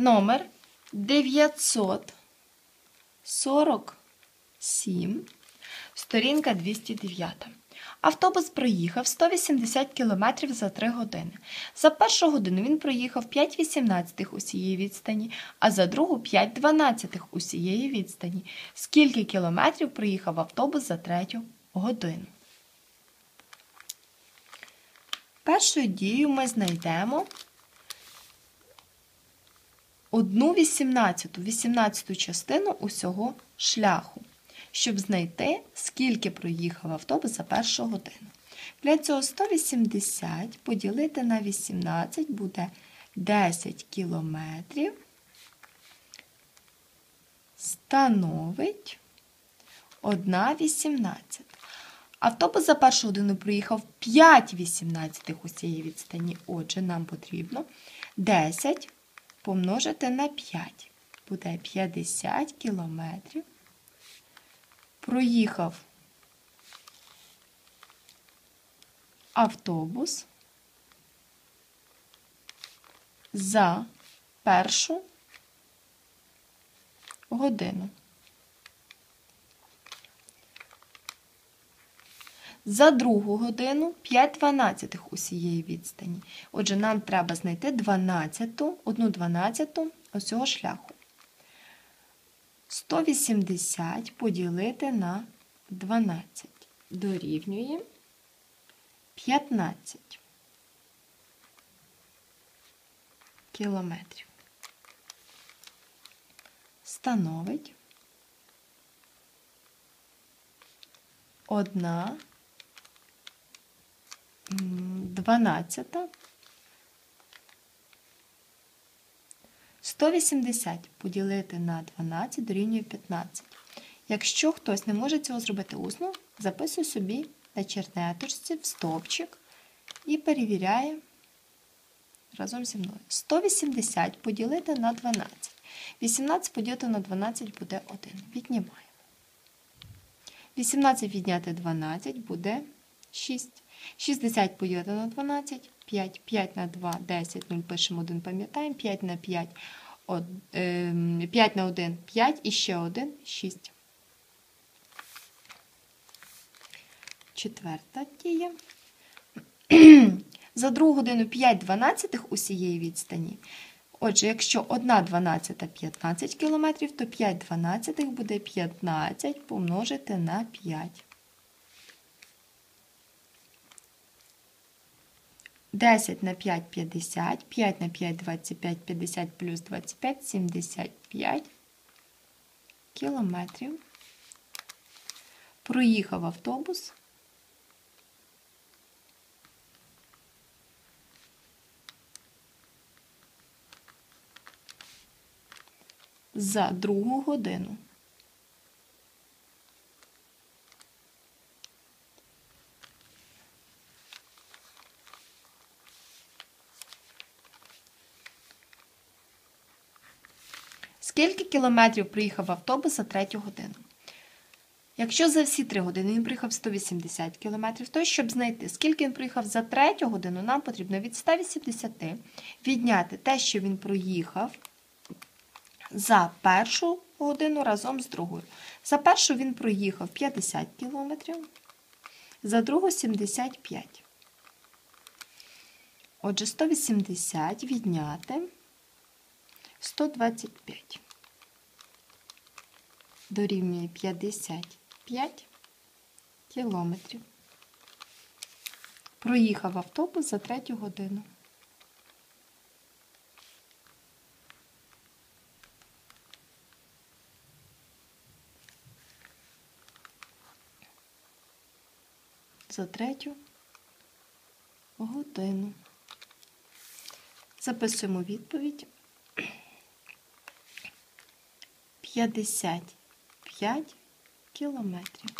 номер 947, сторінка 209. Автобус проїхав 180 км за 3 години. За першу годину він проїхав 5,18 усієї відстані, а за другу 5,12 усієї відстані. Скільки кілометрів проїхав автобус за третю годину? Першою дією ми знайдемо одну вісімнадцяту, вісімнадцяту частину усього шляху, щоб знайти, скільки проїхав автобус за першу годину. Для цього 180 поділити на 18 буде 10 кілометрів. Становить 1,18. Автобус за першу годину проїхав 5 18 усієї відстані. Отже, нам потрібно 10 помножити на 5. Буде 50 кілометрів. Проїхав автобус за першу годину. За другу годину 5 дванадцятих усієї відстані. Отже, нам треба знайти 12, 1 дванадцяту усього шляху. 180 поділити на 12. Дорівнює 15 кілометрів. Становить одна дванадцята. 180 поділити на 12 дорівнює 15. Якщо хтось не може цього зробити усно, записуй собі на чернеточці в стовпчик і перевіряє разом зі мною. 180 поділити на 12. 18 поділити на 12 буде 1. Віднімаємо. 18 відняти 12 буде 6. 60 поділити на 12, 5, 5 на 2, 10, 0, пишемо 1, пам'ятаємо, 5 на 5, 5 на 1, 5 і ще 1, 6. Четверта дія. За другу годину 5 дванадцятих усієї відстані. Отже, якщо 1 дванадцята 15 км, то 5 дванадцятих буде 15 помножити на 5. 10 на 5 50, 5 на 5 25, 50 плюс 25 75 кілометрів. Проїхав автобус. За другу годину. Скільки кілометрів приїхав автобус за третю годину? Якщо за всі 3 години він приїхав 180 км, то щоб знайти, скільки він приїхав за третю годину, нам потрібно від 180 відняти те, що він проїхав за першу годину разом з другою. За першу він проїхав 50 км, за другу 75. Отже, 180 відняти 125 дорівнює 55 кілометрів. Проїхав автобус за третю годину. За третю годину. Записуємо відповідь. 55 кілометрів.